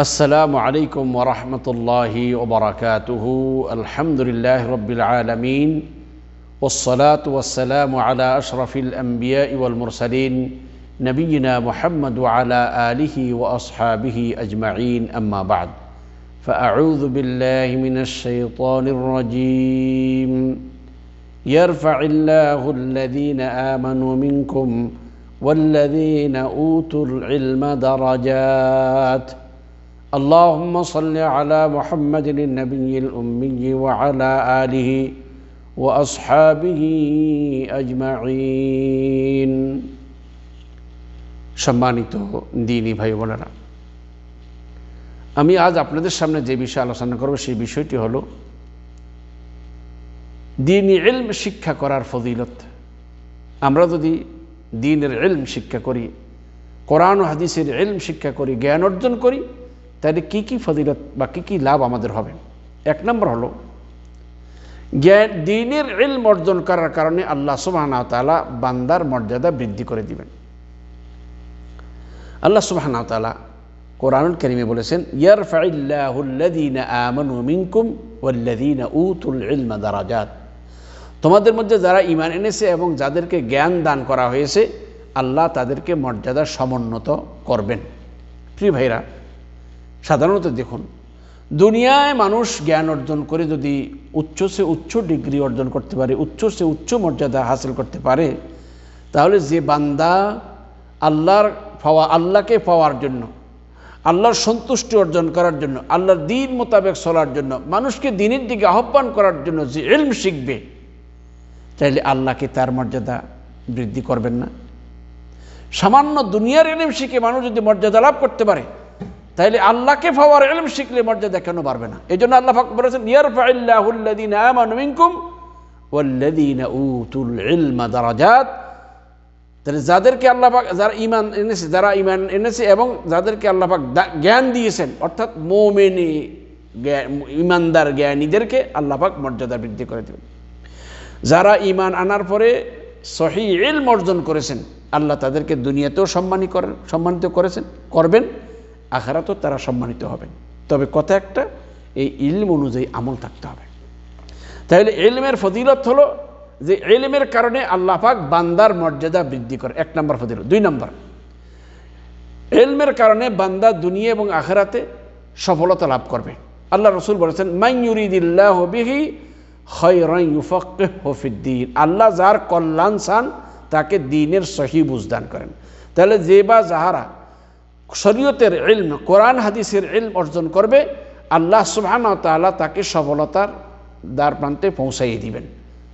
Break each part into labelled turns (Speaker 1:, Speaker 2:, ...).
Speaker 1: السلام عليكم ورحمة الله وبركاته. الحمد لله رب العالمين والصلاة والسلام على أشرف الأنبياء والمرسلين نبينا محمد وعلى آله وأصحابه أجمعين. أما بعد فأعوذ بالله من الشيطان الرجيم. يرفع الله الذين آمنوا منكم والذين أوتوا العلم درجات اللهم صل على محمد النبي الأمي وعلى آله وأصحابه أجمعين সম্মানিত দিনী ভাই বোনেরা আমি আজ আপনাদের সামনে যে বিষয়ে আলোচনা করব সেই বিষয়টি হলো দিনী এলম শিক্ষা করার ফজিলত আমরা যদি দিনের এলম শিক্ষা করি কোরআন ও হাদিসের এলম শিক্ষা করি জ্ঞান অর্জন করি তাহলে কি কি ফজিলত বা কী কী লাভ আমাদের হবে? এক নম্বর হলো, জ্ঞান দিনের এলম অর্জন করার কারণে আল্লাহ সুবাহনা তালা বান্দার মর্যাদা বৃদ্ধি করে দিবেন। আল্লাহ সুবাহনা তালা কোরআনুল করিমে বলেছেন ইয়ারফাইল্লাহুল্লাদিন আমানু মিনকুম ওয়াল্লাদিন উতুল ইলমা দারাজাত। তোমাদের মধ্যে যারা ইমান এনেছে এবং যাদেরকে জ্ঞান দান করা হয়েছে, আল্লাহ তাদেরকে মর্যাদা সমুন্নত করবেন। প্রিয় ভাইরা সাধারণত দেখুন, দুনিয়ায় মানুষ জ্ঞান অর্জন করে যদি উচ্চ সে উচ্চ ডিগ্রি অর্জন করতে পারে, উচ্চ সে উচ্চ মর্যাদা হাসিল করতে পারে, তাহলে যে বান্দা আল্লাহর পাওয়া, আল্লাহকে পাওয়ার জন্য, আল্লাহর সন্তুষ্টি অর্জন করার জন্য, আল্লাহর দিন মোতাবেক চলার জন্য, মানুষকে দিনের দিকে আহ্বান করার জন্য যে এলম শিখবে তাইলে আল্লাহকে তার মর্যাদা বৃদ্ধি করবেন না। সামান্য দুনিয়ার এলম শিখে মানুষ যদি মর্যাদা লাভ করতে পারে তাইলে আল্লাহকে পাওয়ার এলম শিখলে মর্যাদা কেন পারবে না? এই জন্য আল্লাহ বলেছেন উতুল যাদেরকে আল্লাহ যারা ইমান এনেছে, যারা ইমান এনেছে এবং যাদেরকে আল্লাপাক জ্ঞান দিয়েছেন, অর্থাৎ মোমেনি ইমানদার জ্ঞানীদেরকে আল্লাহ পাক মর্যাদা বৃদ্ধি করে দেবেন। যারা ইমান আনার পরে সহি অর্জন করেছেন, আল্লাহ তাদেরকে দুনিয়াতেও সম্মানী করেন, সম্মানিত করেছেন, করবেন। আখারাতেও তারা সম্মানিত হবেন তবে কথা একটা, এই ইলম অনুযায়ী আমল থাকতে হবে। তাহলে এলমের ফজিলত হলো যে এলমের কারণে আল্লাহ পাক বান্দার মর্যাদা বৃদ্ধি করে। এক নম্বর ফজিলত। দুই নম্বর এলমের কারণে বান্দা দুনিয়া এবং আখেরাতে সফলতা লাভ করবে। আল্লাহ রসুল বলেছেন হফিদ্দিন আল্লাহ যার কল্যাণ চান, তাকে দিনের সহি বুঝদান করেন। তাহলে যে বা যাহারা শরীয়তের ইলম, কোরআন, হাদিসের ইলম অর্জন করবে, আল্লাহ সুবহান তাল্লাহ তাকে সফলতার দ্বার প্রান্তে পৌঁছাইয়ে দিবেন।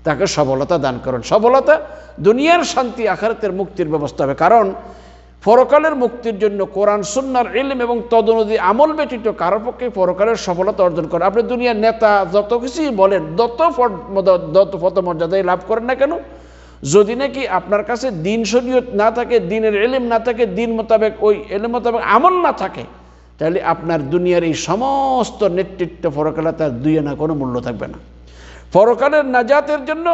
Speaker 1: তাকে সফলতা দান করেন। সফলতা দুনিয়ার শান্তি, আখারাতের মুক্তির ব্যবস্থা হবে। কারণ পরকালের মুক্তির জন্য কোরআন, সুন্নার ইলম এবং তদনদী আমল ব্যতীত কারও পক্ষে পরকালের সফলতা অর্জন করেন আপনি দুনিয়ার নেতা, যত কিছুই বলেন, যত ফত মর্যাদায় লাভ করেন না কেন যদি নাকি আপনার কাছে দিন শরীয়ত না থাকে, দিনের এলেম না থাকে, দিন মোতাবেক ওই এলেম মোতাবেক আমল না থাকে, তাহলে আপনার দুনিয়ার এই সমস্ত নেতৃত্ব ফরকালে তার দুই না কোনো মূল্য থাকবে না। ফরকালের নাজাতের জন্য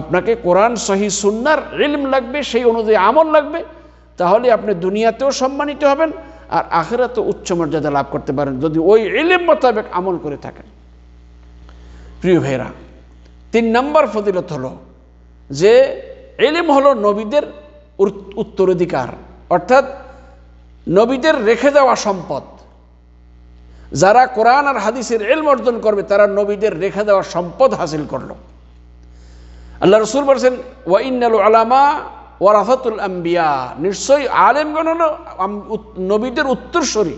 Speaker 1: আপনাকে কোরআন, সহি সুন্নার এলিম লাগবে, সেই অনুযায়ী আমল লাগবে, তাহলে আপনি দুনিয়াতেও সম্মানিত হবেন আর আখেরাতে উচ্চ মর্যাদা লাভ করতে পারেন যদি ওই ইলিম মোতাবেক আমল করে থাকেন। প্রিয় ভাইরা তিন নম্বর ফজিলত হলো যে এলিম হলো নবীদের উত্তরাধিকার, অর্থাৎ নবীদের রেখে দেওয়া সম্পদ। যারা কোরআন আর হাদিসের এলম অর্জন করবে, তারা নবীদের রেখে দেওয়া সম্পদ হাসিল করল। আল্লাহ রসুল বলছেন ওয়াইনাল আলামা ওয়ারাফাতুল আম্বিয়া নিশ্চয়ই আলেমগণ হল নবীদের উত্তরস্বরী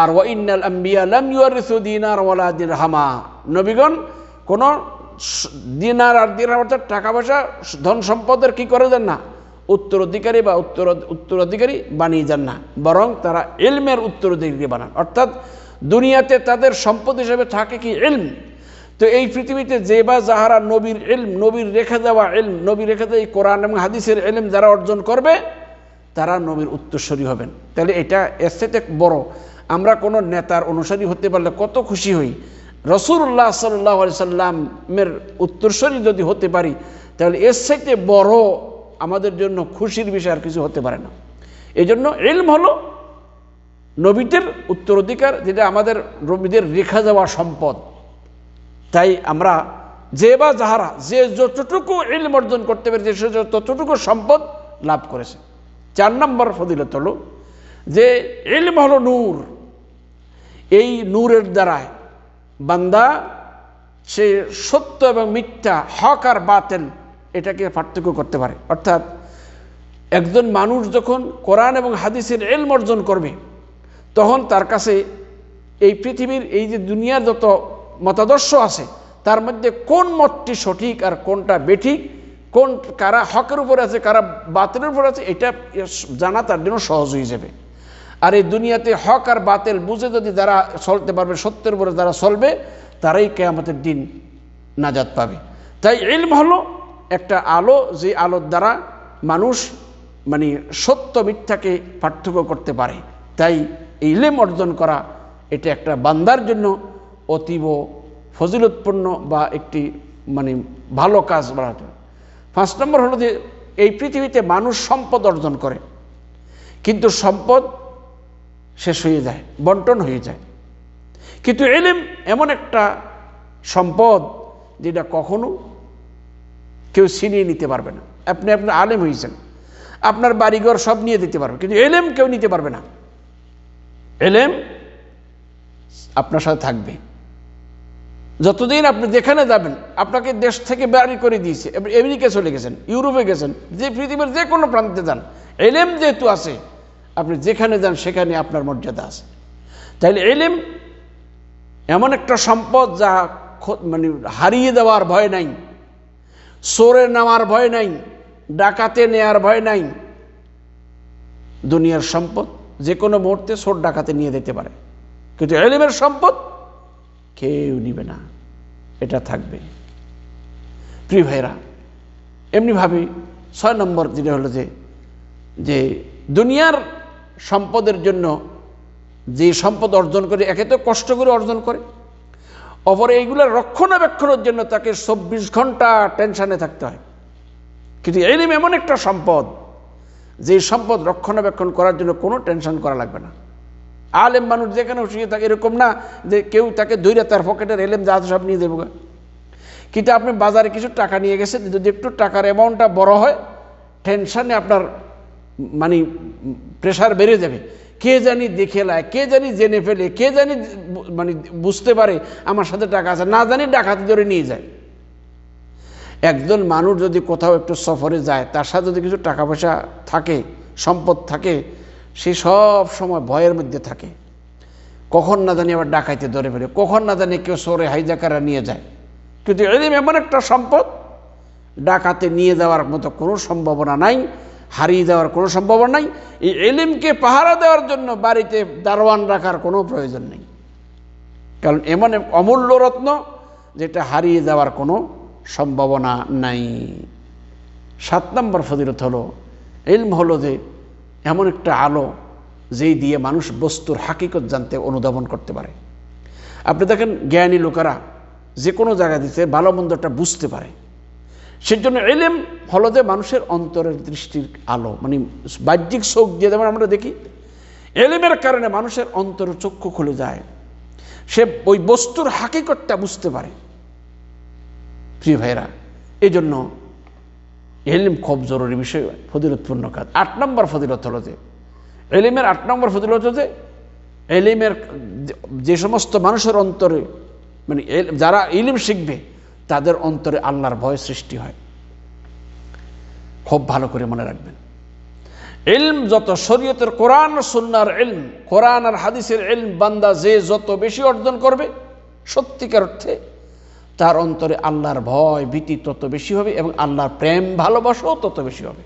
Speaker 1: আর ওয়াইনাল আম্বিয়া লাম ইউরিসু দিনার ওয়ালা দিরহামা নবীগণ কোন দিনার আর দিনার অর্থাৎ টাকা পয়সা, ধন সম্পদের কি করে দেন না? উত্তরাধিকারী বা উত্তর উত্তরাধিকারী বানিয়ে যান না। বরং তারা এলমের উত্তরাধিকারী বানান। অর্থাৎ দুনিয়াতে তাদের সম্পদ হিসেবে থাকে কি এলম তো এই পৃথিবীতে যে বা যাহারা নবীর এলম নবীর রেখে দেওয়া এলম নবী রেখে দেয় কোরআন এবং হাদিসের এলম যারা অর্জন করবে, তারা নবীর উত্তরস্বরী হবেন। তাহলে এটা এর বড়। আমরা কোনো নেতার অনুসারী হতে পারলে কত খুশি হই। রসুল্লাহ সাল্লাহ সাল্লামের উত্তরস্বরী যদি হতে পারি, তাহলে এর সাথে বড় আমাদের জন্য খুশির বিষয় আর কিছু হতে পারে না। এই জন্য এলম হলো নবীদের উত্তরাধিকার, যেটা আমাদের রবিদের রেখা যাওয়া সম্পদ। তাই আমরা যে বা যাহারা, যে যতটুকু ইলম অর্জন করতে পেরেছে, সে ততটুকু সম্পদ লাভ করেছে। চার নম্বর ফজিলত হলো যে এলম হলো নূর। এই নূরের দ্বারায় বান্দা, সে সত্য এবং মিথ্যা, হক আর বাতেল, এটাকে পার্থক্য করতে পারে। অর্থাৎ একজন মানুষ যখন কোরআন এবং হাদিসের এলম অর্জন করবে, তখন তার কাছে এই পৃথিবীর এই যে দুনিয়ার যত মতাদর্শ আছে, তার মধ্যে কোন মতটি সঠিক আর কোনটা বেঠিক, কোন কারা হকের উপর আছে, কারা বাতিলের উপর আছে, এটা জানা তার জন্য সহজ হয়ে যাবে। আর এই দুনিয়াতে হক আর বাতিল বুঝে যদি যারা চলতে পারবে, সত্যের উপরে যারা চলবে, তারাই কেয়ামতের দিন নাজাদ পাবে। তাই ইলম হলো একটা আলো, যে আলোর দ্বারা মানুষ মানে সত্য মিথ্যাকে পার্থক্য করতে পারে। তাই ইলেম অর্জন করা, এটা একটা বান্দার জন্য অতীব ফজিলতপূর্ণ বা একটি মানে ভালো কাজ বাড়াতে পাঁচ নম্বর হলো যে এই পৃথিবীতে মানুষ সম্পদ অর্জন করে। কিন্তু সম্পদ শেষ হয়ে যায়, বন্টন হয়ে যায়। কিন্তু এলেম এমন একটা সম্পদ যেটা কখনো কেউ ছিনিয়ে নিতে পারবে না। আপনি আপনার আলেম হয়েছেন, আপনার বাড়িঘর সব নিয়ে দিতে পারবে, কিন্তু এলেম কেউ নিতে পারবে না। এলেম আপনার সাথে থাকবে। যতদিন আপনি যেখানে যাবেন, আপনাকে দেশ থেকে বাড়ি করে দিয়েছে আমেরিকা চলে গেছেন, ইউরোপে গেছেন, যে পৃথিবীর যে কোনো প্রান্তে যান, এলেম যেহেতু আছে আপনি যেখানে যান, সেখানে আপনার মর্যাদা আছে। তাইলে এলেম এমন একটা সম্পদ যা মানে হারিয়ে দেওয়ার ভয় নাই সোরে নেওয়ার ভয় নাই, ডাকাতে নেয়ার ভয় নাই, দুনিয়ার সম্পদ যে কোনো মুহূর্তে সোর ডাকাতে নিয়ে দিতে পারে। কিন্তু এলিমের সম্পদ কেউ নিবে না, এটা থাকবে। প্রিয় ভাইরা এমনিভাবে ছয় নম্বর যেটা হলো যে যে দুনিয়ার সম্পদের জন্য যে সম্পদ অর্জন করে, একে তো কষ্ট করে অর্জন করে। অপরে এইগুলোর রক্ষণাবেক্ষণের জন্য তাকে চব্বিশ ঘণ্টা টেনশানে থাকতে হয়। কিন্তু এলিম এমন একটা সম্পদ, যে সম্পদ রক্ষণাবেক্ষণ করার জন্য কোনো টেনশন করা লাগবে না। আলেম মানুষ যেখানে শুয়ে থাকে, এরকম না যে কেউ তাকে ধৈর্য তার পকেটের এলেম যা সব নিয়ে দেবো কিন্তু আপনি বাজারে কিছু টাকা নিয়ে গেছেন, যদি একটু টাকার অ্যামাউন্টটা বড় হয় টেনশানে আপনার মানে প্রেশার বেড়ে যাবে। কে জানি দেখে লায়, কে জানি জেনে ফেলে, কে জানি মানে বুঝতে পারে আমার সাথে টাকা আছে, না জানি ডাকাতি ধরে নিয়ে যায়। একজন মানুষ যদি কোথাও একটু সফরে যায়, তার সাথে যদি কিছু টাকা পয়সা থাকে, সম্পদ থাকে, সে সব সময় ভয়ের মধ্যে থাকে। কখন না জানি আবার ডাকাইতে ধরে ফেলে, কখন না জানি কেউ সরে হাইজাকারা নিয়ে যায়। কিন্তু এলিম এমন একটা সম্পদ, ডাকাতে নিয়ে যাওয়ার মতো কোনো সম্ভাবনা নাই। হারিয়ে দেওয়ার কোনো সম্ভাবনা নাই। এই এলিমকে পাহারা দেওয়ার জন্য বাড়িতে দারোয়ান রাখার কোনো প্রয়োজন নেই। কারণ এমন অমূল্য রত্ন যেটা হারিয়ে যাওয়ার কোনো সম্ভাবনা নাই। সাত নম্বর ফজিলত হলো, ইলম হলো যে এমন একটা আলো যেই দিয়ে মানুষ বস্তুর হাকিকত জানতে অনুধাবন করতে পারে। আপনি দেখেন জ্ঞানী লোকেরা যে কোনো জায়গা দিতে ভালো মন্দটা বুঝতে পারে। সেজন্য এলেম হলো যে মানুষের অন্তরের দৃষ্টির আলো মানে বাহ্যিক চোখ দিয়ে যেমন আমরা দেখি এলেমের কারণে মানুষের অন্তর চক্ষু খুলে যায়। সে ওই বস্তুর হাকিকতটা বুঝতে পারে। প্রিয় ভাইরা এই জন্য এলিম খুব জরুরি বিষয় ফদিলতপূর্ণ কাজ। আট নম্বর ফদিলত হলো যে এলিমের আট নম্বর ফদিলত যে এলিমের যে সমস্ত মানুষের অন্তরে মানে যারা ইলিম শিখবে তাদের অন্তরে আল্লাহর ভয় সৃষ্টি হয়। খুব ভালো করে মনে রাখবেন। এলম যত শরীয়তের কোরআন সুন্নার এলম কোরআন আর হাদিসের এলম বান্দা যে যত বেশি অর্জন করবে, সত্যিকার অর্থে তার অন্তরে আল্লাহর ভয় ভীতি তত বেশি হবে এবং আল্লাহর প্রেম ভালোবাসাও তত বেশি হবে।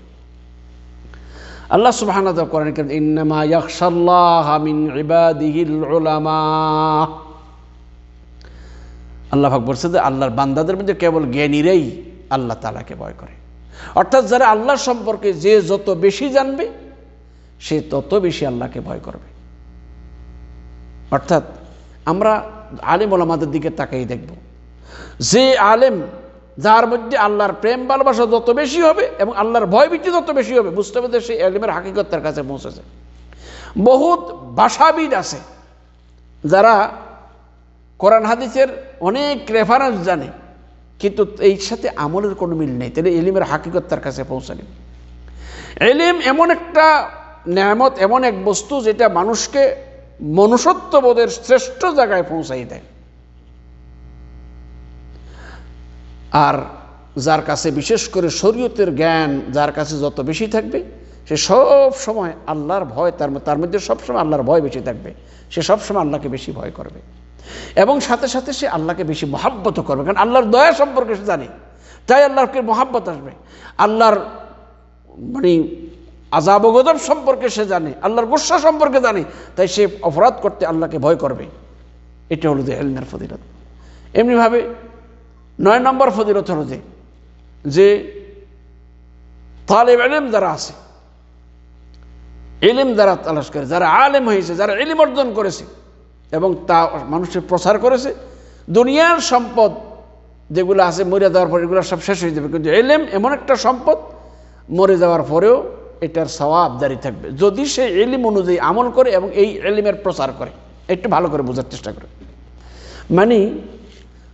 Speaker 1: আল্লাহ সুবহান করেন ইন্নামা ইয়াকশাল্লাহ মিন ইবাদিহিল উলামা। আল্লাহ ভাগ বলছে যে আল্লাহর বান্দাদের মধ্যে কেবল জ্ঞানীরাই আল্লাহ তালাকে ভয় করে। অর্থাৎ যারা আল্লাহ সম্পর্কে যে যত বেশি জানবে, সে তত বেশি আল্লাহকে ভয় করবে। অর্থাৎ আমরা আলিম ওলামাদের দিকে তাকাই দেখব। যে আলেম যার মধ্যে আল্লাহর প্রেম, ভালোবাসা যত বেশি হবে এবং আল্লাহর ভয় ভীতি যত বেশি হবে, বুঝতে হবে সেই আলিমের হাকিকত তার কাছে পৌঁছেছে। বহুত ভাষাবিদ আছে যারা কোরআন, হাদিসের অনেক রেফারেন্স জানে। কিন্তু এই সাথে আমলের কোনো মিল নেই। তাহলে এলিমের হাকিকত তার কাছে পৌঁছানি এলিম এমন একটা নেয়ামত, এমন এক বস্তু যেটা মানুষকে মনুষ্যত্ববোধের শ্রেষ্ঠ জায়গায় পৌঁছাই দেয়। আর যার কাছে বিশেষ করে শরীয়তের জ্ঞান যার কাছে যত বেশি থাকবে, সে সব সময় আল্লাহর ভয়, তার তার মধ্যে সবসময় আল্লাহর ভয় বেশি থাকবে। সে সবসময় আল্লাহকে বেশি ভয় করবে। এবং সাথে সাথে সে আল্লাহকে বেশি মহাব্বত করবে, কারণ আল্লাহর দয়া সম্পর্কে সে জানে। তাই আল্লাহকে মহাব্বত আসবে? আল্লাহর মানে আজাব গজব সম্পর্কে সে জানে, আল্লাহর গুসা সম্পর্কে জানে, তাই সে অপরাধ করতে আল্লাহকে ভয় করবে। এটা হলো যে এলমের ফদিলত এমনিভাবে নয় নম্বর ফদিলত হলো যে যে তালেব এলেম যারা আছে, এলিম যারা তালাশ করে, যারা আলেম হয়েছে, যারা এলিম অর্জন করেছে এবং তা মানুষের প্রচার করেছে। দুনিয়ার সম্পদ যেগুলো আছে মরে যাওয়ার পর এগুলো সব শেষ হয়ে যাবে। কিন্তু এলেম এমন একটা সম্পদ, মরে যাওয়ার পরেও এটার সওয়াব জারি থাকবে। যদি সে এলিম অনুযায়ী আমল করে এবং এই এলিমের প্রচার করে, একটু ভালো করে বোঝার চেষ্টা করে। মানে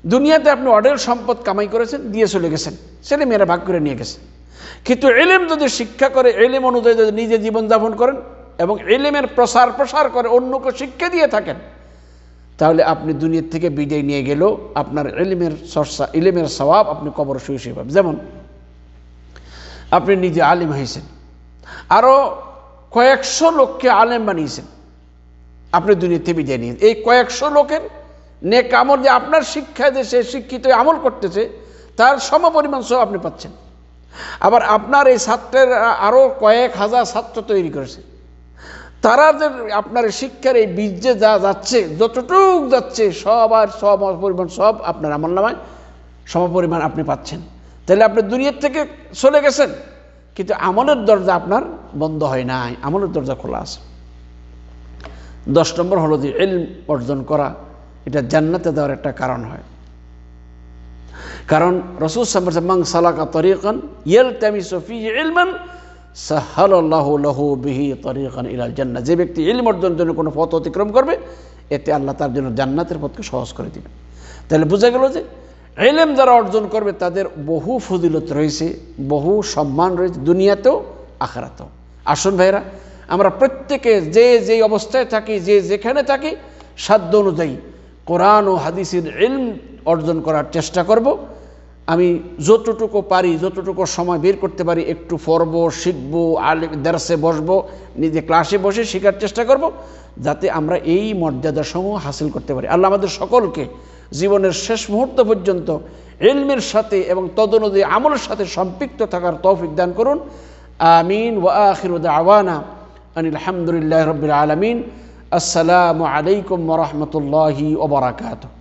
Speaker 1: দুনিয়াতে আপনি অডেল সম্পদ কামাই করেছেন, দিয়ে চলে গেছেন। ছেলে মেয়েরা ভাগ করে নিয়ে গেছে। কিন্তু এলেম যদি শিক্ষা করে এলেম অনুযায়ী যদি নিজে জীবনযাপন করেন এবং এলেমের প্রসার প্রসার করে অন্যকে শিক্ষা দিয়ে থাকেন তাহলে আপনি দুনিয়ার থেকে বিদায় নিয়ে গেলেও আপনার এলিমের চর্চা এলিমের স্বভাব আপনি কবর শুয়ে শুয়ে পাবেন। যেমন, আপনি নিজে আলিম হয়েছেন আরও কয়েকশো লোককে আলেম বানিয়েছেন, আপনি দুনিয়াতে বিদায় নিয়ে এই কয়েকশো লোকের নেক আমল যে আপনার শিক্ষায় যে সে শিক্ষিত আমল করতেছে, তার সমপরিমাণ সব আপনি পাচ্ছেন। আবার আপনার এই ছাত্রের আরও কয়েক হাজার ছাত্র তৈরি করেছে। তারা যে আপনার শিক্ষার এই বীর্যে যা যাচ্ছে, যতটুক যাচ্ছে, সব আর সব পরিমাণ সব আপনার আমল নামায় সমপরিমাণ আপনি পাচ্ছেন। তাহলে আপনি দুনিয়ার থেকে চলে গেছেন, কিন্তু আমলের দরজা আপনার বন্ধ হয় নাই, আমলের দরজা খোলা আছে। দশ নম্বর হলো যে এলম অর্জন করা, এটা জান্নাতে দেওয়ার একটা কারণ হয়। কারণ রসুল সাম্বাং সালাকা তরিকান ইয়েল তামি সফি ইলমান সাহাল্লাহ লহু বিহি তরিকান জান্নাত যে ব্যক্তি ইলম অর্জনের জন্য কোনো পথ অতিক্রম করবে, এতে আল্লাহ তার জন্য জান্নাতের পথকে সহজ করে দিবে তাহলে বোঝা গেল যে এলেম যারা অর্জন করবে, তাদের বহু ফজিলত রয়েছে, বহু সম্মান রয়েছে দুনিয়াতেও, আখারাতেও। আসুন ভাইরা আমরা প্রত্যেকে যে যে অবস্থায় থাকি, যে যেখানে থাকি, সাধ্য অনুযায়ী কোরআন ও হাদিসের ইলম অর্জন করার চেষ্টা করব। আমি যতটুকু পারি, যতটুকু সময় বের করতে পারি, একটু পড়ব, শিখব আলে দেরসে বসবো, নিজে ক্লাসে বসে শেখার চেষ্টা করব, যাতে আমরা এই মর্যাদাসমূহ হাসিল করতে পারি। আল্লাহ আমাদের সকলকে জীবনের শেষ মুহূর্ত পর্যন্ত এলমের সাথে এবং তদনুযায়ী আমলের সাথে সম্পৃক্ত থাকার তৌফিক দান করুন। আমিন। ওয়া আখিরুদ আওয়ানা আনিল রবিল আলমিন। আসসালামু আলাইকুম রহমতুল্লাহি ওবরাকাতু